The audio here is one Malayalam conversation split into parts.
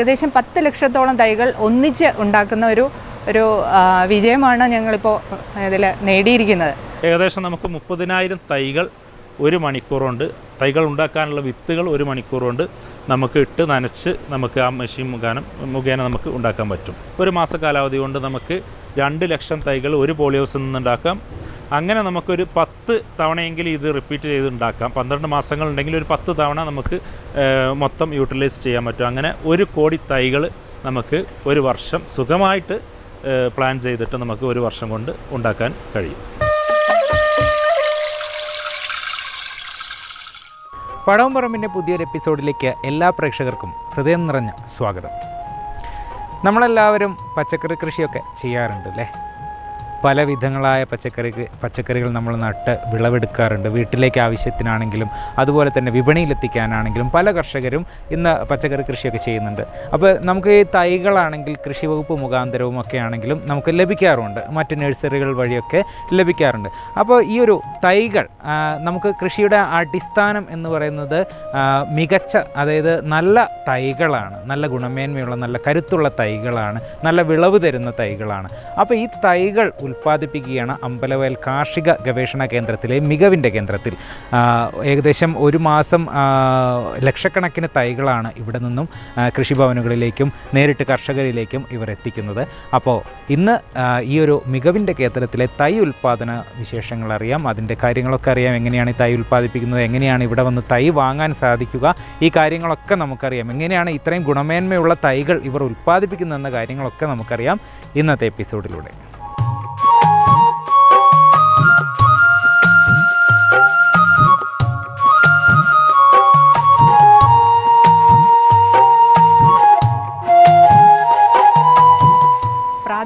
ഏകദേശം പത്ത് ലക്ഷത്തോളം തൈകൾ ഒന്നിച്ച് ഉണ്ടാക്കുന്ന ഒരു ഒരു വിജയമാണ് ഞങ്ങളിപ്പോൾ ഇതിൽ നേടിയിരിക്കുന്നത്. ഏകദേശം നമുക്ക് മുപ്പതിനായിരം തൈകൾ ഒരു മണിക്കൂറുണ്ട്. തൈകൾ ഉണ്ടാക്കാനുള്ള വിത്തുകൾ ഒരു മണിക്കൂറുണ്ട്. നമുക്ക് ഇട്ട് നനച്ച് നമുക്ക് ആ മെഷീൻ മുഖാനം മുഖേന നമുക്ക് ഉണ്ടാക്കാൻ പറ്റും. ഒരു മാസ കാലാവധി കൊണ്ട് നമുക്ക് രണ്ട് ലക്ഷം തൈകൾ ഒരു പോളിയോസിൽ നിന്നുണ്ടാക്കാം. അങ്ങനെ നമുക്കൊരു പത്ത് തവണയെങ്കിലും ഇത് റിപ്പീറ്റ് ചെയ്ത് ഉണ്ടാക്കാം. പന്ത്രണ്ട് മാസങ്ങളുണ്ടെങ്കിൽ ഒരു പത്ത് തവണ നമുക്ക് മൊത്തം യൂട്ടിലൈസ് ചെയ്യാൻ പറ്റും. അങ്ങനെ ഒരു കോടി തൈകൾ നമുക്ക് ഒരു വർഷം സുഖമായിട്ട് പ്ലാൻ ചെയ്തിട്ട് നമുക്ക് ഒരു വർഷം കൊണ്ട് ഉണ്ടാക്കാൻ കഴിയും. പടവും പറമ്പിന്റെ പുതിയൊരു എപ്പിസോഡിലേക്ക് എല്ലാ പ്രേക്ഷകർക്കും ഹൃദയം നിറഞ്ഞ സ്വാഗതം. നമ്മളെല്ലാവരും പച്ചക്കറി കൃഷിയൊക്കെ ചെയ്യാറുണ്ട് അല്ലേ? പല വിധങ്ങളായ പച്ചക്കറി പച്ചക്കറികൾ നമ്മൾ നട്ട് വിളവെടുക്കാറുണ്ട്. വീട്ടിലേക്ക് ആവശ്യത്തിനാണെങ്കിലും അതുപോലെ തന്നെ വിപണിയിലെത്തിക്കാനാണെങ്കിലും പല കർഷകരും ഇന്ന് പച്ചക്കറി കൃഷിയൊക്കെ ചെയ്യുന്നുണ്ട്. അപ്പോൾ നമുക്ക് ഈ തൈകളാണെങ്കിൽ കൃഷി വകുപ്പ് മുഖാന്തരവും ഒക്കെ ആണെങ്കിലും നമുക്ക് ലഭിക്കാറുണ്ട്. മറ്റ് നഴ്സറികൾ വഴിയൊക്കെ ലഭിക്കാറുണ്ട്. അപ്പോൾ ഈ ഒരു തൈകൾ നമുക്ക് കൃഷിയുടെ അടിസ്ഥാനം എന്ന് പറയുന്നത് മികച്ച അതായത് നല്ല തൈകളാണ്. നല്ല ഗുണമേന്മയുള്ള നല്ല കരുത്തുള്ള തൈകളാണ്. നല്ല വിളവ് തരുന്ന തൈകളാണ്. അപ്പോൾ ഈ തൈകൾ ഉൽപ്പാദിപ്പിക്കുകയാണ് അമ്പലവയൽ കാർഷിക ഗവേഷണ കേന്ദ്രത്തിലെ മികവിന്റെ കേന്ദ്രത്തിൽ. ഏകദേശം ഒരു മാസം ലക്ഷക്കണക്കിന് തൈകളാണ് ഇവിടെ നിന്നും കൃഷിഭവനുകളിലേക്കും നേരിട്ട് കർഷകരിലേക്കും ഇവർ എത്തിക്കുന്നത്. അപ്പോൾ ഇന്ന് ഈ ഒരു മികവിന്റെ കേന്ദ്രത്തിലെ തൈ ഉൽപ്പാദന വിശേഷങ്ങൾ അറിയാം. അതിന്റെ കാര്യങ്ങളൊക്കെ അറിയാം. എങ്ങനെയാണ് ഈ തൈ ഉൽപ്പാദിപ്പിക്കുന്നത്? എങ്ങനെയാണ് ഇവിടെ വന്ന് തൈ വാങ്ങാൻ സാധിക്കുക? ഈ കാര്യങ്ങളൊക്കെ നമുക്കറിയാം. എങ്ങനെയാണ് ഇത്രയും ഗുണമേന്മയുള്ള തൈകൾ ഇവർ ഉൽപ്പാദിപ്പിക്കുന്നതെന്ന കാര്യങ്ങളൊക്കെ നമുക്കറിയാം ഇന്നത്തെ എപ്പിസോഡിലൂടെ.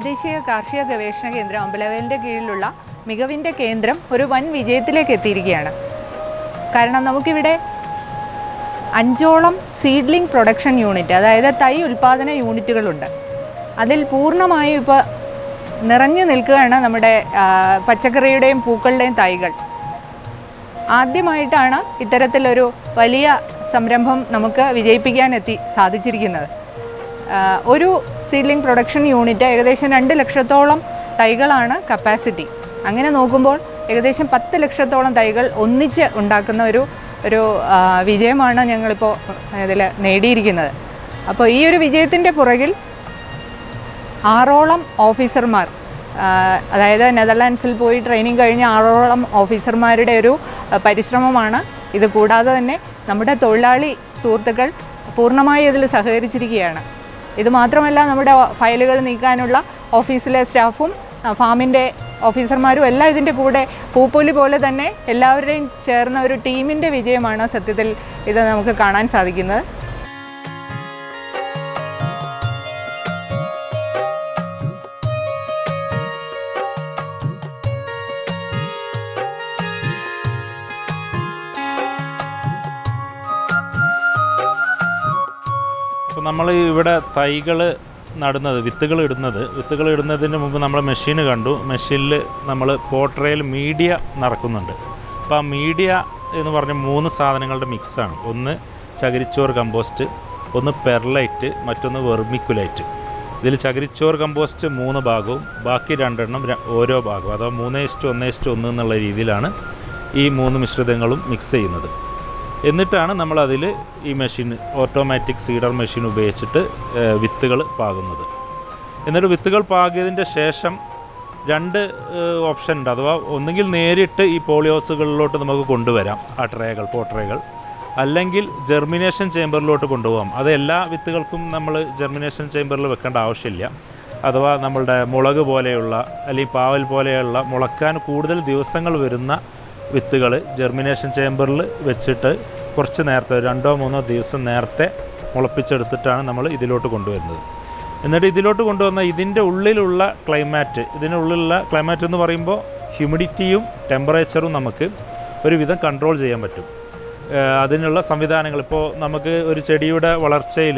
പ്രാദേശിക കാർഷിക ഗവേഷണ കേന്ദ്രം അമ്പലവയലിന്റെ കീഴിലുള്ള മികവിന്റെ കേന്ദ്രം ഒരു വൻ വിജയത്തിലേക്ക് എത്തിയിരിക്കുകയാണ്. കാരണം നമുക്കിവിടെ അഞ്ചോളം സീഡ്ലിംഗ് പ്രൊഡക്ഷൻ യൂണിറ്റ് അതായത് തൈ ഉൽപ്പാദന യൂണിറ്റുകളുണ്ട് അതിൽ പൂർണമായും ഇപ്പോൾ നിറഞ്ഞു നിൽക്കുകയാണ് നമ്മുടെ പച്ചക്കറിയുടെയും പൂക്കളുടെയും തൈകൾ. ആദ്യമായിട്ടാണ് ഇത്തരത്തിലൊരു വലിയ സംരംഭം നമുക്ക് വിജയിപ്പിക്കാൻ എത്തി സാധിച്ചിരിക്കുന്നത്. ഒരു സീഡ്ലിംഗ് പ്രൊഡക്ഷൻ യൂണിറ്റ് ഏകദേശം രണ്ട് ലക്ഷത്തോളം തൈകളാണ് കപ്പാസിറ്റി അങ്ങനെ നോക്കുമ്പോൾ ഏകദേശം പത്ത് ലക്ഷത്തോളം തൈകൾ ഒന്നിച്ച് ഉണ്ടാക്കുന്ന ഒരു ഒരു വിജയമാണ് ഞങ്ങളിപ്പോൾ ഇതിൽ നേടിയിരിക്കുന്നത്. അപ്പോൾ ഈ ഒരു വിജയത്തിന്റെ പുറകിൽ ആറോളം ഓഫീസർമാർ അതായത് നെതർലാൻഡ്സിൽ പോയി ട്രെയിനിങ് കഴിഞ്ഞ ആറോളം ഓഫീസർമാരുടെ ഒരു പരിശ്രമമാണ് ഇത്. കൂടാതെ തന്നെ നമ്മുടെ തൊഴിലാളി സുഹൃത്തുക്കൾ പൂർണമായി ഇതിൽ സഹകരിച്ചിരിക്കുകയാണ്. ഇത് മാത്രമല്ല നമ്മുടെ ഫയലുകൾ നീക്കാനുള്ള ഓഫീസിലെ സ്റ്റാഫും ഫാമിന്റെ ഓഫീസർമാരും എല്ലാം ഇതിന്റെ കൂടെ പൂപ്പൊലി പോലെ തന്നെ എല്ലാവരുടെയും ചേർന്ന ഒരു ടീമിന്റെ വിജയമാണ് സത്യത്തിൽ ഇത് നമുക്ക് കാണാൻ സാധിക്കുന്നത്. നമ്മൾ ഇവിടെ തൈകൾ നടുന്നത് വിത്തുകൾ ഇടുന്നത്. വിത്തുകൾ ഇടുന്നതിന് മുമ്പ് നമ്മൾ മെഷീൻ കണ്ടു. മെഷീനിൽ നമ്മൾ പോട്രയിൽ മീഡിയ നടക്കുന്നുണ്ട്. അപ്പോൾ ആ മീഡിയ എന്ന് പറഞ്ഞ മൂന്ന് സാധനങ്ങളുടെ മിക്സാണ്. ഒന്ന് ചകിരിച്ചോറ് കമ്പോസ്റ്റ് ഒന്ന് പെർലൈറ്റ് മറ്റൊന്ന് വെർമിക്കുലൈറ്റ്. ഇതിൽ ചകിരിച്ചോറ് കമ്പോസ്റ്റ് മൂന്ന് ഭാഗവും ബാക്കി രണ്ടെണ്ണം ഓരോ ഭാഗവും. അഥവാ മൂന്ന് ഇഷ്ടം ഒന്ന് ഇഷ്ടം ഒന്ന് എന്നുള്ള രീതിയിലാണ് ഈ മൂന്ന് മിശ്രിതങ്ങളും മിക്സ് ചെയ്യുന്നത്. എന്നിട്ടാണ് നമ്മൾ അതിൽ ഈ മെഷീൻ ഓട്ടോമാറ്റിക് സീഡർ മെഷീൻ ഉപയോഗിച്ചിട്ട് വിത്തുകൾ പാകുന്നത്. എന്നിട്ട് വിത്തുകൾ പാകിയതിന്റെ ശേഷം രണ്ട് ഓപ്ഷൻ ഉണ്ട്. അഥവാ ഒന്നുകിൽ നേരിട്ട് ഈ പോളിയോസുകളിലോട്ട് നമുക്ക് കൊണ്ടുവരാം ആ ട്രേകൾ പോട്രേകൾ അല്ലെങ്കിൽ ജെർമിനേഷൻ ചേമ്പറിലോട്ട് കൊണ്ടുപോകാം. അത് എല്ലാ വിത്തുകൾക്കും നമ്മൾ ജെർമിനേഷൻ ചേമ്പറിൽ വെക്കേണ്ട ആവശ്യമില്ല. അഥവാ നമ്മളുടെ മുളക് പോലെയുള്ള അല്ലെങ്കിൽ പാവൽ പോലെയുള്ള മുളക്കാൻ കൂടുതൽ ദിവസങ്ങൾ വരുന്ന വിത്തുകൾ ജെർമിനേഷൻ ചേമ്പറിൽ വെച്ചിട്ട് കുറച്ച് നേരത്തെ രണ്ടോ മൂന്നോ ദിവസം നേരത്തെ മുളപ്പിച്ചെടുത്തിട്ടാണ് നമ്മൾ ഇതിലോട്ട് കൊണ്ടുവരുന്നത്. എന്നിട്ട് ഇതിലോട്ട് കൊണ്ടുവന്ന ഇതിന്റെ ഉള്ളിലുള്ള ക്ലൈമാറ്റ് ഇതിന്റെ ഉള്ളിലുള്ള ക്ലൈമാറ്റ് എന്ന് പറയുമ്പോൾ ഹ്യൂമിഡിറ്റിയും ടെമ്പറേച്ചറും നമുക്ക് ഒരുവിധം കൺട്രോൾ ചെയ്യാൻ പറ്റും. അതിനുള്ള സംവിധാനങ്ങൾ ഇപ്പോൾ നമുക്ക് ഒരു ചെടിയുടെ വളർച്ചയിൽ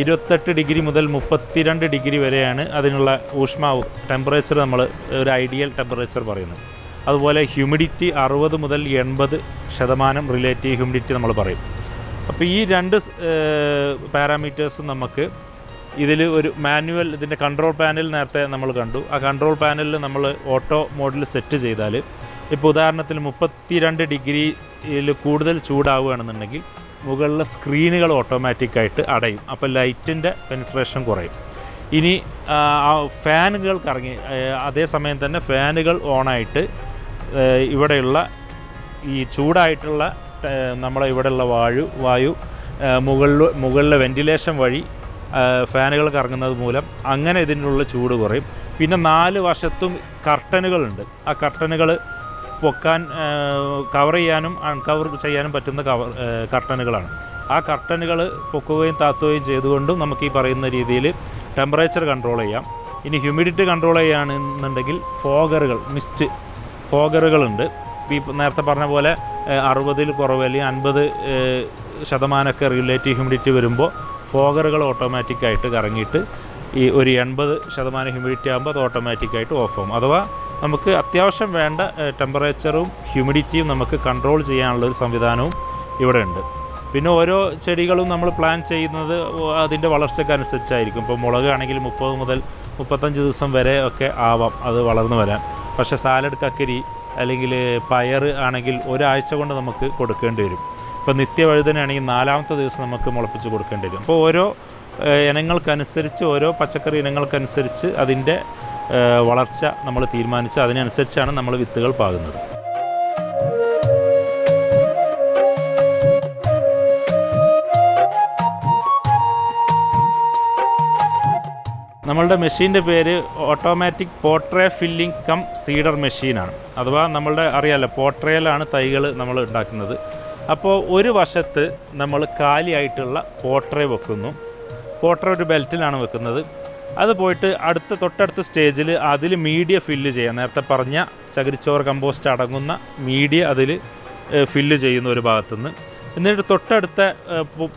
ഇരുപത്തെട്ട് ഡിഗ്രി മുതൽ മുപ്പത്തിരണ്ട് ഡിഗ്രി വരെയാണ് അതിനുള്ള ഊഷ്മാവ് ടെമ്പറേച്ചർ നമ്മൾ ഒരു ഐഡിയൽ ടെമ്പറേച്ചർ പറയുന്നത്. അതുപോലെ ഹ്യൂമിഡിറ്റി അറുപത് മുതൽ എൺപത് ശതമാനം റിലേറ്റീവ് ഹ്യൂമിഡിറ്റി നമ്മൾ പറയും. അപ്പോൾ ഈ രണ്ട് പാരാമീറ്റേഴ്സും നമുക്ക് ഇതിൽ ഒരു മാനുവൽ ഇതിന്റെ കൺട്രോൾ പാനൽ നേരത്തെ നമ്മൾ കണ്ടു. ആ കൺട്രോൾ പാനലിൽ നമ്മൾ ഓട്ടോ മോഡിൽ സെറ്റ് ചെയ്താൽ ഇപ്പോൾ ഉദാഹരണത്തിന് മുപ്പത്തിരണ്ട് ഡിഗ്രിയിൽ കൂടുതൽ ചൂടാവുകയാണെന്നുണ്ടെങ്കിൽ മുകളിലെ സ്ക്രീനുകൾ ഓട്ടോമാറ്റിക്കായിട്ട് അടയും. അപ്പോൾ ലൈറ്റിന്റെ പെനിട്രേഷൻ കുറയും. ഇനി ഫാനുകൾ കറങ്ങി അതേസമയം തന്നെ ഫാനുകൾ ഓണായിട്ട് ഇവിടെയുള്ള ഈ ചൂടായിട്ടുള്ള നമ്മളെ ഇവിടെയുള്ള വായു വായു മുകളിൽ മുകളിലെ വെന്റിലേഷൻ വഴി ഫാനുകൾ കറങ്ങുന്നത് മൂലം അങ്ങനെ ഇതിനുള്ള ചൂട് കുറയും. പിന്നെ നാല് വശത്തും കർട്ടനുകളുണ്ട്. ആ കർട്ടനുകൾ പൊക്കാൻ കവർ ചെയ്യാനും അൺകവർ ചെയ്യാനും പറ്റുന്ന കവർ കർട്ടനുകളാണ്. ആ കർട്ടനുകൾ പൊക്കുകയും താത്തുകയും ചെയ്തുകൊണ്ടും നമുക്ക് ഈ പറയുന്ന രീതിയിൽ ടെമ്പറേച്ചർ കൺട്രോൾ ചെയ്യാം. ഇനി ഹ്യൂമിഡിറ്റി കൺട്രോൾ ചെയ്യുകയാണെന്നുണ്ടെങ്കിൽ ഫോഗറുകൾ മിസ്റ്റ് ഫോഗറുകളുണ്ട്. ഈ നേരത്തെ പറഞ്ഞ പോലെ അറുപതിൽ കുറവ് അല്ലെങ്കിൽ അൻപത് ശതമാനമൊക്കെ റിലേറ്റീവ് ഹ്യൂമിഡിറ്റി വരുമ്പോൾ ഫോഗറുകൾ ഓട്ടോമാറ്റിക്കായിട്ട് കറങ്ങിയിട്ട് ഈ ഒരു എൺപത് ശതമാനം ഹ്യൂമിഡിറ്റി ആകുമ്പോൾ അത് ഓട്ടോമാറ്റിക്കായിട്ട് ഓഫ് ആകും അഥവാ നമുക്ക് അത്യാവശ്യം വേണ്ട ടെമ്പറേച്ചറും ഹ്യൂമിഡിറ്റിയും നമുക്ക് കൺട്രോൾ ചെയ്യാനുള്ള ഒരു സംവിധാനവും ഇവിടെ ഉണ്ട് പിന്നെ ഓരോ ചെടികളും നമ്മൾ പ്ലാൻ ചെയ്യുന്നത് അതിന്റെ വളർച്ചയ്ക്ക് അനുസരിച്ചായിരിക്കും. ഇപ്പോൾ മുളക് ആണെങ്കിൽ മുപ്പത് മുതൽ മുപ്പത്തഞ്ച് ദിവസം വരെ ഒക്കെ ആവാം അത് വളർന്നു വരാൻ. പക്ഷേ സാലഡ് കക്കരി അല്ലെങ്കിൽ പയർ ആണെങ്കിൽ ഒരാഴ്ച കൊണ്ട് നമുക്ക് കൊടുക്കേണ്ടി വരും. ഇപ്പോൾ നിത്യവഴുതനാണെങ്കിൽ നാലാമത്തെ ദിവസം നമുക്ക് മുളപ്പിച്ച് കൊടുക്കേണ്ടി വരും. അപ്പോൾ ഓരോ ഇനങ്ങൾക്കനുസരിച്ച് ഓരോ പച്ചക്കറി ഇനങ്ങൾക്കനുസരിച്ച് അതിന്റെ വളർച്ച നമ്മൾ തീരുമാനിച്ച് അതിനനുസരിച്ചാണ് നമ്മൾ വിത്തുകൾ പാകുന്നത്. നമ്മളുടെ മെഷീന്റെ പേര് automatic protray filling cum seeder മെഷീനാണ്. അഥവാ നമ്മളുടെ അറിയാമല്ലോ പോട്രേയിലാണ് തൈകൾ നമ്മൾ ഉണ്ടാക്കുന്നത്. അപ്പോൾ ഒരു വശത്ത് നമ്മൾ കാലിയായിട്ടുള്ള പോട്രേ വെക്കുന്നു. പോട്രേ ഒരു ബെൽറ്റിലാണ് വെക്കുന്നത്. അത് പോയിട്ട് അടുത്ത തൊട്ടടുത്ത സ്റ്റേജിൽ അതിൽ മീഡിയ ഫില്ല് ചെയ്യാം. നേരത്തെ പറഞ്ഞ ചകിരിച്ചോറ് കമ്പോസ്റ്റ് അടങ്ങുന്ന മീഡിയ അതിൽ ഫില്ല് ചെയ്യുന്ന ഒരു ഭാഗത്തുനിന്ന്. എന്നിട്ട് തൊട്ടടുത്ത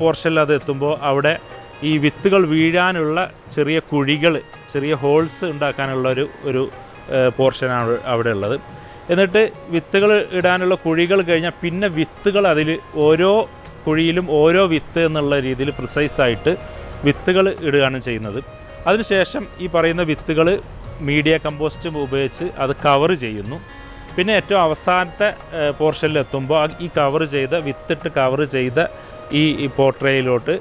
പോർഷനിൽ അത് എത്തുമ്പോൾ അവിടെ ഈ വിത്തുകൾ വീഴാനുള്ള ചെറിയ കുഴികൾ ചെറിയ ഹോൾസ് ഉണ്ടാക്കാനുള്ള ഒരു ഒരു പോർഷനാണ് അവിടെ ഉള്ളത് എന്നിട്ട് വിത്തുകൾ ഇടാനുള്ള കുഴികൾ കഴിഞ്ഞാൽ പിന്നെ വിത്തുകൾ അതിൽ ഓരോ കുഴിയിലും ഓരോ വിത്ത് എന്നുള്ള രീതിയിൽ പ്രിസൈസായിട്ട് വിത്തുകൾ ഇടുകയാണ് ചെയ്യുന്നത്. അതിനുശേഷം ഈ പറയുന്ന വിത്തുകൾ മീഡിയ കമ്പോസ്റ്റ് ഉപയോഗിച്ച് അത് കവർ ചെയ്യുന്നു. പിന്നെ ഏറ്റവും അവസാനത്തെ പോർഷനിലെത്തുമ്പോൾ ഈ കവർ ചെയ്ത വിത്തിട്ട് കവർ ചെയ്ത ഈ പോട്രയിലോട്ട്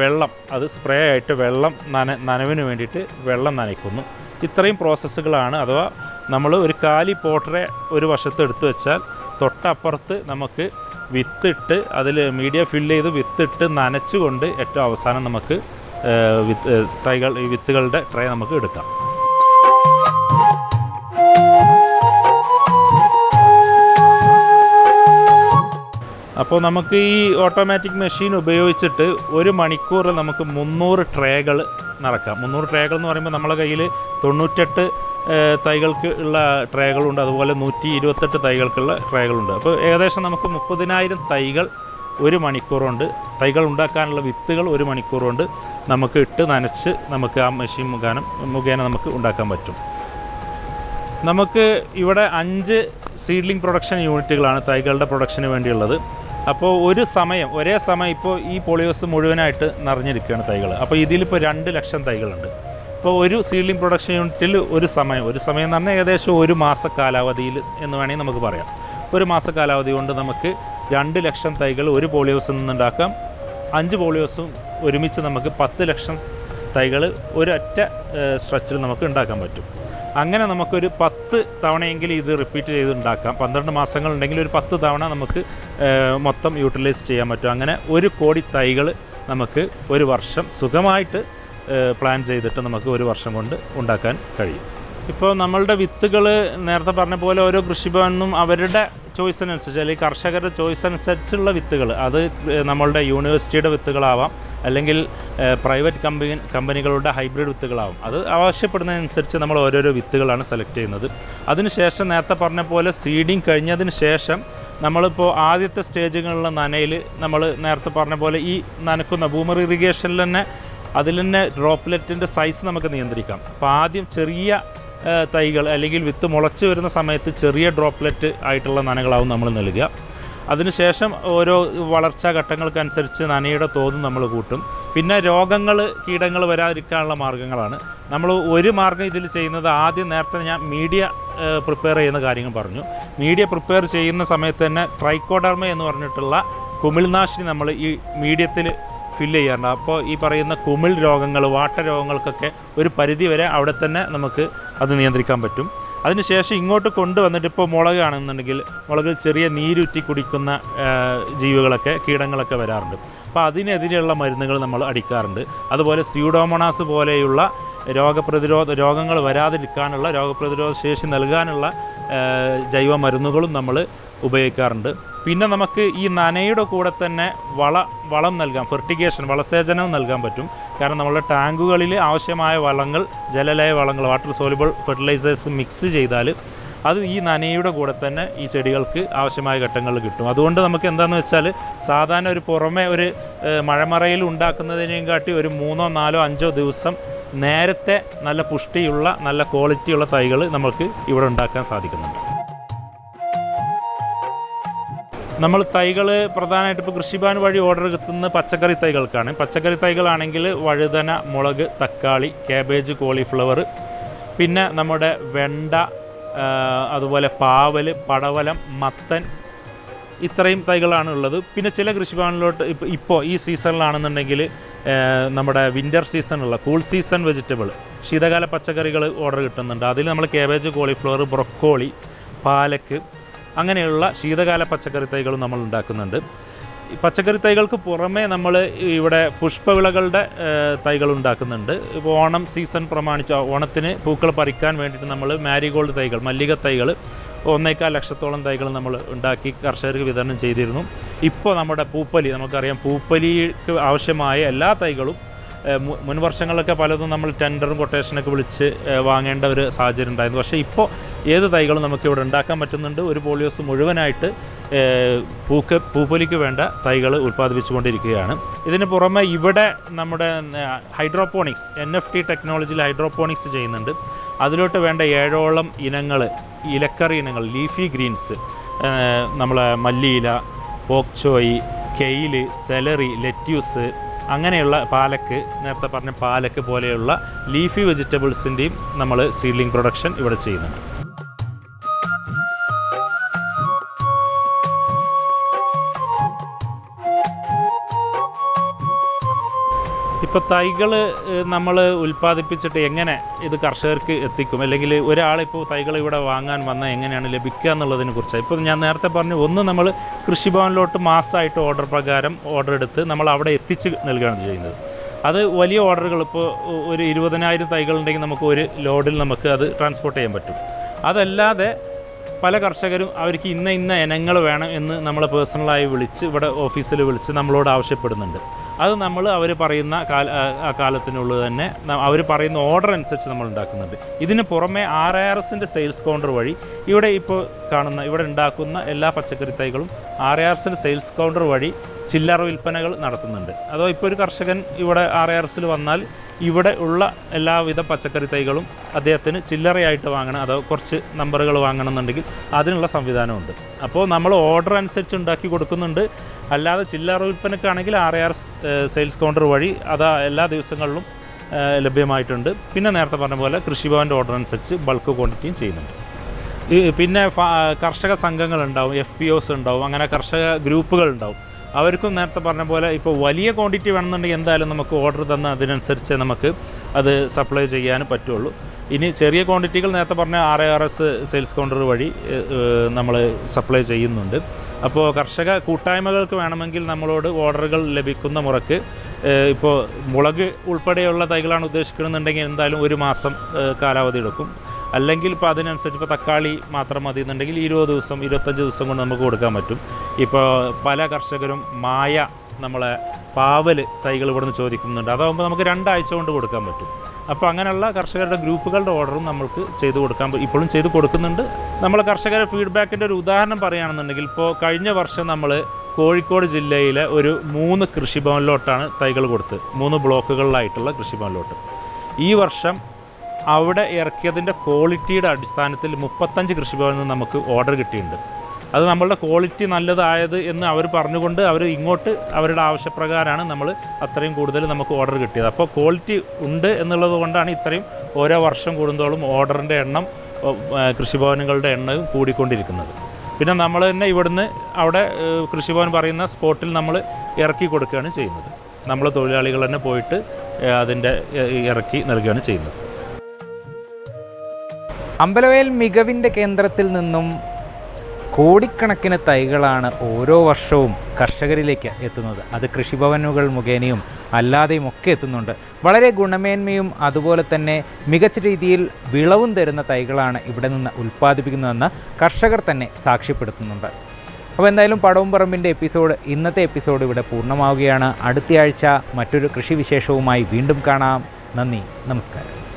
വെള്ളം അത് സ്പ്രേ ആയിട്ട് വെള്ളം നന നനവിന് വേണ്ടിയിട്ട് വെള്ളം നനയ്ക്കുന്നു. ഇത്രയും പ്രോസസ്സുകളാണ് അഥവാ നമ്മൾ ഒരു കാലി പോട്ടറെ ഒരു വശത്ത് എടുത്തു വെച്ചാൽ തൊട്ടപ്പുറത്ത് നമുക്ക് വിത്തിട്ട് അതിൽ മീഡിയ ഫിൽ ചെയ്ത് വിത്തിട്ട് നനച്ചുകൊണ്ട് ഏറ്റവും അവസാനം നമുക്ക് വിത്ത് തൈകൾ വിത്തുകളുടെ ട്രേ നമുക്ക് എടുക്കാം. അപ്പോൾ നമുക്ക് ഈ ഓട്ടോമാറ്റിക് മെഷീൻ ഉപയോഗിച്ചിട്ട് ഒരു മണിക്കൂറിൽ നമുക്ക് മുന്നൂറ് ട്രേകൾ നടക്കാം. മുന്നൂറ് ട്രേകൾ എന്ന് പറയുമ്പോൾ നമ്മളെ കയ്യിൽ തൊണ്ണൂറ്റെട്ട് തൈകൾക്ക് ഉള്ള ട്രേകളുണ്ട്. അതുപോലെ നൂറ്റി ഇരുപത്തെട്ട് തൈകൾക്കുള്ള ട്രേകളുണ്ട്. അപ്പോൾ ഏകദേശം നമുക്ക് മുപ്പതിനായിരം തൈകൾ ഒരു മണിക്കൂറുണ്ട്. തൈകൾ ഉണ്ടാക്കാനുള്ള വിത്തുകൾ ഒരു മണിക്കൂറുണ്ട്. നമുക്ക് ഇട്ട് നനച്ച് നമുക്ക് ആ മെഷീൻ മുഖാനം മുഖേന നമുക്ക് ഉണ്ടാക്കാൻ പറ്റും. നമുക്ക് ഇവിടെ അഞ്ച് സീഡ്ലിംഗ് പ്രൊഡക്ഷൻ യൂണിറ്റുകളാണ് തൈകളുടെ പ്രൊഡക്ഷന് വേണ്ടിയുള്ളത്. അപ്പോൾ ഒരു സമയം ഒരേ സമയം ഇപ്പോൾ ഈ പോളിയോസ് മുഴുവനായിട്ട് നിറഞ്ഞിരിക്കുകയാണ് തൈകൾ അപ്പോൾ ഇതിലിപ്പോൾ രണ്ട് ലക്ഷം തൈകളുണ്ട്. ഇപ്പോൾ ഒരു സീഡ്ലിംഗ് പ്രൊഡക്ഷൻ യൂണിറ്റിൽ ഒരു സമയം ഒരു സമയം എന്ന് പറഞ്ഞാൽ ഏകദേശം ഒരു മാസ കാലാവധിയിൽ എന്ന് വേണമെങ്കിൽ നമുക്ക് പറയാം. ഒരു മാസ കാലാവധി കൊണ്ട് നമുക്ക് രണ്ട് ലക്ഷം തൈകൾ ഒരു പോളിയോസിൽ നിന്നുണ്ടാക്കാം. അഞ്ച് പോളിയോസും ഒരുമിച്ച് നമുക്ക് പത്ത് ലക്ഷം തൈകൾ ഒരൊറ്റ സ്ട്രെച്ചിൽ നമുക്ക് ഉണ്ടാക്കാൻ പറ്റും. അങ്ങനെ നമുക്കൊരു പത്ത് തവണയെങ്കിലും ഇത് റിപ്പീറ്റ് ചെയ്ത് ഉണ്ടാക്കാം. പന്ത്രണ്ട് മാസങ്ങളുണ്ടെങ്കിൽ ഒരു പത്ത് തവണ നമുക്ക് മൊത്തം യൂട്ടിലൈസ് ചെയ്യാൻ പറ്റും. അങ്ങനെ ഒരു കോടി തൈകൾ നമുക്ക് ഒരു വർഷം സുഖമായിട്ട് പ്ലാൻ ചെയ്തിട്ട് നമുക്ക് ഒരു വർഷം കൊണ്ട് ഉണ്ടാക്കാൻ കഴിയും. ഇപ്പോൾ നമ്മളുടെ വിത്തുകൾ നേരത്തെ പറഞ്ഞ പോലെ ഓരോ കൃഷിഭവനും അവരുടെ ചോയ്സിനനുസരിച്ച് അല്ലെങ്കിൽ കർഷകരുടെ ചോയ്സ് അനുസരിച്ചുള്ള വിത്തുകൾ അത് നമ്മളുടെ യൂണിവേഴ്സിറ്റിയുടെ വിത്തുകളാവാം അല്ലെങ്കിൽ പ്രൈവറ്റ് കമ്പനി കമ്പനികളുടെ ഹൈബ്രിഡ് വിത്തുകളാവും. അത് ആവശ്യപ്പെടുന്നതനുസരിച്ച് നമ്മൾ ഓരോരോ വിത്തുകളാണ് സെലക്ട് ചെയ്യുന്നത്. അതിനുശേഷം നേരത്തെ പറഞ്ഞ പോലെ സീഡിങ് കഴിഞ്ഞതിന് ശേഷം നമ്മളിപ്പോൾ ആദ്യത്തെ സ്റ്റേജുകളിലുള്ള നനയിൽ നമ്മൾ നേരത്തെ പറഞ്ഞ പോലെ ഈ നനക്കുന്ന ബൂമർ ഇറിഗേഷനിൽ തന്നെ അതിൽ തന്നെ ഡ്രോപ്ലെറ്റിന്റെ സൈസ് നമുക്ക് നിയന്ത്രിക്കാം. അപ്പോൾ ആദ്യം ചെറിയ തൈകൾ അല്ലെങ്കിൽ വിത്ത് മുളച്ച് വരുന്ന സമയത്ത് ചെറിയ ഡ്രോപ്ലെറ്റ് ആയിട്ടുള്ള നനകളാവും നമ്മൾ നൽകുക. അതിനുശേഷം ഓരോ വളർച്ചാ ഘട്ടങ്ങൾക്കനുസരിച്ച് നനയുടെ തോതും നമ്മൾ കൂട്ടും. പിന്നെ രോഗങ്ങൾ കീടങ്ങൾ വരാതിരിക്കാനുള്ള മാർഗങ്ങളാണ്. നമ്മൾ ഒരു മാർഗം ഇതിൽ ചെയ്യുന്നത് ആദ്യം നേരത്തെ ഞാൻ മീഡിയ പ്രിപ്പയർ ചെയ്യുന്ന കാര്യങ്ങൾ പറഞ്ഞു. മീഡിയ പ്രിപ്പയർ ചെയ്യുന്ന സമയത്ത് തന്നെ ട്രൈക്കോഡർമ എന്ന് പറഞ്ഞിട്ടുള്ള കുമിൾനാശിനി നമ്മൾ ഈ മീഡിയത്തിൽ ഫില്ല് ചെയ്യാറുണ്ട്. അപ്പോൾ ഈ പറയുന്ന കുമിൾ രോഗങ്ങൾ വാട്ട രോഗങ്ങൾക്കൊക്കെ ഒരു പരിധി വരെ അവിടെ തന്നെ നമുക്ക് അത് നിയന്ത്രിക്കാൻ പറ്റും. അതിനുശേഷം ഇങ്ങോട്ട് കൊണ്ടുവന്നിട്ട് ഇപ്പോൾ മുളകാണെന്നുണ്ടെങ്കിൽ മുളകിൽ ചെറിയ നീരുറ്റി കുടിക്കുന്ന ജീവികളൊക്കെ കീടങ്ങളൊക്കെ വരാറുണ്ട്. അപ്പോൾ അതിനെതിരെയുള്ള മരുന്നുകൾ നമ്മൾ അടിക്കാറുണ്ട്. അതുപോലെ സ്യൂഡോമോണാസ് പോലെയുള്ള രോഗപ്രതിരോധ രോഗങ്ങൾ വരാതിരിക്കാനുള്ള രോഗപ്രതിരോധ ശേഷി നൽകാനുള്ള ജൈവ മരുന്നുകളും നമ്മൾ ഉപയോഗിക്കാറുണ്ട്. പിന്നെ നമുക്ക് ഈ നനയുടെ കൂടെ തന്നെ വള വളം നൽകാം. ഫെർട്ടിഗേഷൻ വളസേചനം നൽകാൻ പറ്റും. കാരണം നമ്മളുടെ ടാങ്കുകളിൽ ആവശ്യമായ വളങ്ങൾ ജലലയ വളങ്ങൾ വാട്ടർ സോലിബിൾ ഫെർട്ടിലൈസേഴ്സ് മിക്സ് ചെയ്താൽ അത് ഈ നനയുടെ കൂടെ തന്നെ ഈ ചെടികൾക്ക് ആവശ്യമായ ഘട്ടങ്ങളിൽ കിട്ടും. അതുകൊണ്ട് നമുക്ക് എന്താണെന്ന് വെച്ചാൽ സാധാരണ ഒരു പുറമെ ഒരു മഴമറയിൽ ഉണ്ടാക്കുന്നതിനേയും കാട്ടി ഒരു മൂന്നോ നാലോ അഞ്ചോ ദിവസം നേരത്തെ നല്ല പുഷ്ടിയുള്ള നല്ല ക്വാളിറ്റിയുള്ള തൈകൾ നമുക്ക് ഇവിടെ ഉണ്ടാക്കാൻ സാധിക്കുന്നുണ്ട്. നമ്മൾ തൈകൾ പ്രധാനമായിട്ട് ഇപ്പോൾ കൃഷിഭവൻ വഴി ഓർഡർ കിട്ടുന്ന പച്ചക്കറി തൈകൾക്കാണ്. പച്ചക്കറി തൈകളാണെങ്കിൽ വഴുതന മുളക് തക്കാളി കാബേജ് കോളിഫ്ലവർ പിന്നെ നമ്മുടെ വെണ്ട അതുപോലെ പാവൽ പടവലം മത്തൻ ഇത്രയും തൈകളാണ് ഉള്ളത്. പിന്നെ ചില കൃഷിഭവനിലോട്ട് ഇപ്പോൾ ഇപ്പോൾ ഈ സീസണിലാണെന്നുണ്ടെങ്കിൽ നമ്മുടെ വിന്റർ സീസണുള്ള കൂൾ സീസൺ വെജിറ്റബിൾ ശീതകാല പച്ചക്കറികൾ ഓർഡർ കിട്ടുന്നുണ്ട്. അതിൽ നമ്മൾ കാബേജ് കോളിഫ്ലവർ ബ്രൊക്കോളി പാലക്ക് അങ്ങനെയുള്ള ശീതകാല പച്ചക്കറി തൈകളും നമ്മൾ ഉണ്ടാക്കുന്നുണ്ട്. പച്ചക്കറി തൈകൾക്ക് പുറമേ നമ്മൾ ഇവിടെ പുഷ്പവിളകളുടെ തൈകൾ ഉണ്ടാക്കുന്നുണ്ട്. ഇപ്പോൾ ഓണം സീസൺ പ്രമാണിച്ച് ഓണത്തിന് പൂക്കൾ പറിക്കാൻ വേണ്ടിയിട്ട് നമ്മൾ മാരിഗോൾഡ് തൈകൾ മല്ലിക തൈകൾ ഒന്നേക്കാൽ ലക്ഷത്തോളം തൈകൾ നമ്മൾ ഉണ്ടാക്കി കർഷകർക്ക് വിതരണം ചെയ്തിരുന്നു. ഇപ്പോൾ നമ്മുടെ പൂപ്പലി നമുക്കറിയാം പൂപ്പലിക്ക് ആവശ്യമായ എല്ലാ തൈകളും മുൻ വർഷങ്ങളിലൊക്കെ പലതും നമ്മൾ ടെൻഡറും കൊട്ടേഷനൊക്കെ വിളിച്ച് വാങ്ങേണ്ട ഒരു സാഹചര്യം ഉണ്ടായിരുന്നു. പക്ഷേ ഇപ്പോൾ ഏത് തൈകളും നമുക്കിവിടെ ഉണ്ടാക്കാൻ പറ്റുന്നുണ്ട്? ഒരു പോളിയോസ് മുഴുവനായിട്ട് പൂക്ക പൂപ്പൊലിക്ക് വേണ്ട തൈകൾ ഉൽപ്പാദിപ്പിച്ചുകൊണ്ടിരിക്കുകയാണ്. ഇതിന് പുറമെ ഇവിടെ നമ്മുടെ ഹൈഡ്രോപോണിക്സ് എൻ എഫ് ടി ടെക്നോളജിയിൽ ഹൈഡ്രോപോണിക്സ് ചെയ്യുന്നുണ്ട്. അതിലോട്ട് വേണ്ട ഏഴോളം ഇനങ്ങൾ ഇലക്കറി ഇനങ്ങൾ ലീഫി ഗ്രീൻസ് നമ്മളെ മല്ലിയില പോക്ചോയി കെയിൽ സെലറി ലെറ്റ്യൂസ് അങ്ങനെയുള്ള പാലക്ക് നേരത്തെ പറഞ്ഞ പാലക്ക് പോലെയുള്ള ലീഫി വെജിറ്റബിൾസിന്റെയും നമ്മൾ സീഡ്ലിംഗ് പ്രൊഡക്ഷൻ ഇവിടെ ചെയ്യുന്നുണ്ട്. ഇപ്പോൾ തൈകൾ നമ്മൾ ഉൽപ്പാദിപ്പിച്ചിട്ട് എങ്ങനെ ഇത് കർഷകർക്ക് എത്തിക്കും? അല്ലെങ്കിൽ ഒരാളിപ്പോൾ തൈകൾ ഇവിടെ വാങ്ങാൻ വന്നാൽ എങ്ങനെയാണ് ലഭിക്കുക എന്നുള്ളതിനെ കുറിച്ച്. ഇപ്പോൾ ഞാൻ നേരത്തെ പറഞ്ഞു ഒന്ന് നമ്മൾ കൃഷിഭവനിലോട്ട് മാസമായിട്ട് ഓർഡർ പ്രകാരം ഓർഡർ എടുത്ത് നമ്മൾ അവിടെ എത്തിച്ച് നൽകുകയാണ് ചെയ്യുന്നത്. അത് വലിയ ഓർഡറുകൾ ഇപ്പോൾ ഒരു ഇരുപതിനായിരം തൈകൾ ഉണ്ടെങ്കിൽ നമുക്ക് ഒരു ലോഡിൽ നമുക്ക് അത് ട്രാൻസ്പോർട്ട് ചെയ്യാൻ പറ്റും. അതല്ലാതെ പല കർഷകരും അവർക്ക് ഇന്ന ഇന്ന ഇനങ്ങൾ വേണം എന്ന് നമ്മൾ പേഴ്സണലായി വിളിച്ച് ഇവിടെ ഓഫീസിൽ വിളിച്ച് നമ്മളോട് ആവശ്യപ്പെടുന്നുണ്ട്. അത് നമ്മൾ അവർ പറയുന്ന കാല കാലത്തിനുള്ളിൽ തന്നെ അവർ പറയുന്ന ഓർഡർ അനുസരിച്ച് നമ്മൾ ഉണ്ടാക്കുന്നുണ്ട്. ഇതിന് പുറമെ ആർ ഐ ആർ എസിന്റെ സെയിൽസ് കൗണ്ടർ വഴി ഇവിടെ ഇപ്പോൾ കാണുന്ന ഇവിടെ ഉണ്ടാക്കുന്ന എല്ലാ പച്ചക്കറി തൈകളും ആർ ഐ ആർ എസിന്റെ സെയിൽസ് കൗണ്ടർ വഴി ചില്ലറ വിൽപ്പനകൾ നടത്തുന്നുണ്ട്. അതോ ഇപ്പോൾ ഒരു കർഷകൻ ഇവിടെ ആർ എ ആർ എസിൽ വന്നാൽ ഇവിടെ ഉള്ള എല്ലാവിധ പച്ചക്കറി തൈകളും അദ്ദേഹത്തിന് ചില്ലറയായിട്ട് വാങ്ങണം അതോ കുറച്ച് നമ്പറുകൾ വാങ്ങണം എന്നുണ്ടെങ്കിൽ അതിനുള്ള സംവിധാനമുണ്ട്. അപ്പോൾ നമ്മൾ ഓർഡർ അനുസരിച്ച് ഉണ്ടാക്കി കൊടുക്കുന്നുണ്ട്. അല്ലാതെ ചില്ലറ വിൽപ്പനക്കാണെങ്കിൽ R A R sales counter വഴി അത് എല്ലാ ദിവസങ്ങളിലും ലഭ്യമായിട്ടുണ്ട്. പിന്നെ നേരത്തെ പറഞ്ഞ പോലെ കൃഷിഭവന്റെ ഓർഡർ അനുസരിച്ച് ബൾക്ക് ക്വാണ്ടിറ്റിയും ചെയ്യുന്നുണ്ട്. പിന്നെ കർഷക സംഘങ്ങളുണ്ടാവും എഫ് പി ഒസ് ഉണ്ടാവും അങ്ങനെ കർഷക ഗ്രൂപ്പുകൾ ഉണ്ടാവും അവർക്കും നേരത്തെ പറഞ്ഞ പോലെ ഇപ്പോൾ വലിയ ക്വാണ്ടിറ്റി വേണമെന്നുണ്ടെങ്കിൽ എന്തായാലും നമുക്ക് ഓർഡർ തന്ന അതിനനുസരിച്ച് നമുക്ക് അത് സപ്ലൈ ചെയ്യാൻ പറ്റുള്ളൂ. ഇനി ചെറിയ ക്വാണ്ടിറ്റികൾ നേരത്തെ പറഞ്ഞ R R S sales counter വഴി നമ്മൾ സപ്ലൈ ചെയ്യുന്നുണ്ട്. അപ്പോൾ കർഷക കൂട്ടായ്മകൾക്ക് വേണമെങ്കിൽ നമ്മളോട് ഓർഡറുകൾ ലഭിക്കുന്ന മുറക്ക് ഇപ്പോൾ മുളക് ഉൾപ്പെടെയുള്ള തൈകളാണ് ഉദ്ദേശിക്കണമെന്നുണ്ടെങ്കിൽ എന്തായാലും ഒരു മാസം കാലാവധി എടുക്കും. അല്ലെങ്കിൽ ഇപ്പോൾ അതിനനുസരിച്ച് ഇപ്പോൾ തക്കാളി മാത്രം മതി എന്നുണ്ടെങ്കിൽ ഇരുപത് ദിവസം ഇരുപത്തഞ്ച് ദിവസം കൊണ്ട് നമുക്ക് കൊടുക്കാൻ പറ്റും. ഇപ്പോൾ പല കർഷകരും മായ നമ്മളെ പാവൽ തൈകൾ ഇവിടുന്ന് ചോദിക്കുന്നുണ്ട്. അതാകുമ്പോൾ നമുക്ക് രണ്ടാഴ്ച കൊണ്ട് കൊടുക്കാൻ പറ്റും. അപ്പോൾ അങ്ങനെയുള്ള കർഷകരുടെ ഗ്രൂപ്പുകളുടെ ഓർഡറും നമുക്ക് ചെയ്ത് കൊടുക്കാൻ ഇപ്പോഴും ചെയ്ത് കൊടുക്കുന്നുണ്ട്. നമ്മൾ കർഷകരുടെ ഫീഡ്ബാക്കിന്റെ ഒരു ഉദാഹരണം പറയുകയാണെന്നുണ്ടെങ്കിൽ ഇപ്പോൾ കഴിഞ്ഞ വർഷം നമ്മൾ കോഴിക്കോട് ജില്ലയിലെ ഒരു മൂന്ന് കൃഷിഭവനിലോട്ടാണ് തൈകൾ കൊടുത്തത് മൂന്ന് ബ്ലോക്കുകളിലായിട്ടുള്ള കൃഷിഭവനിലോട്ട്. ഈ വർഷം അവിടെ ഇറക്കിയതിന്റെ ക്വാളിറ്റിയുടെ അടിസ്ഥാനത്തിൽ മുപ്പത്തഞ്ച് കൃഷിഭവനിൽ നിന്ന് നമുക്ക് ഓർഡർ കിട്ടിയിട്ടുണ്ട്. അത് നമ്മളുടെ ക്വാളിറ്റി നല്ലതായത് എന്ന് അവർ പറഞ്ഞുകൊണ്ട് അവർ ഇങ്ങോട്ട് അവരുടെ ആവശ്യപ്രകാരമാണ് നമ്മൾ അത്രയും കൂടുതൽ നമുക്ക് ഓർഡർ കിട്ടിയത്. അപ്പോൾ ക്വാളിറ്റി ഉണ്ട് എന്നുള്ളത് കൊണ്ടാണ് ഇത്രയും ഓരോ വർഷം കൂടുന്തോറും ഓർഡറിന്റെ എണ്ണം കൃഷിഭവനുകളുടെ എണ്ണവും കൂടിക്കൊണ്ടിരിക്കുന്നത്. പിന്നെ നമ്മൾ തന്നെ ഇവിടുന്ന് അവിടെ കൃഷിഭവൻ പറയുന്ന സ്പോട്ടിൽ നമ്മൾ ഇറക്കി കൊടുക്കുകയാണ് ചെയ്യുന്നത്. നമ്മൾ തൊഴിലാളികൾ തന്നെ പോയിട്ട് അതിന്റെ ഇറക്കി നൽകുകയാണ് ചെയ്യുന്നത്. അമ്പലവയൽ മികവിന്റെ കേന്ദ്രത്തിൽ നിന്നും കോടിക്കണക്കിന് തൈകളാണ് ഓരോ വർഷവും കർഷകരിലേക്ക് എത്തുന്നത്. അത് കൃഷിഭവനുകൾ മുഖേനയും അല്ലാതെയും ഒക്കെ എത്തുന്നുണ്ട്. വളരെ ഗുണമേന്മയും അതുപോലെ തന്നെ മികച്ച രീതിയിൽ വിളവും തരുന്ന തൈകളാണ് ഇവിടെ നിന്ന് ഉൽപ്പാദിപ്പിക്കുന്നതെന്ന് കർഷകർ തന്നെ സാക്ഷ്യപ്പെടുത്തുന്നുണ്ട്. അപ്പോൾ എന്തായാലും പടവും പറമ്പിന്റെ എപ്പിസോഡ് ഇന്നത്തെ എപ്പിസോഡ് ഇവിടെ പൂർണമാവുകയാണ്. അടുത്തയാഴ്ച മറ്റൊരു കൃഷി വിശേഷവുമായി വീണ്ടും കാണാം. നന്ദി നമസ്കാരം.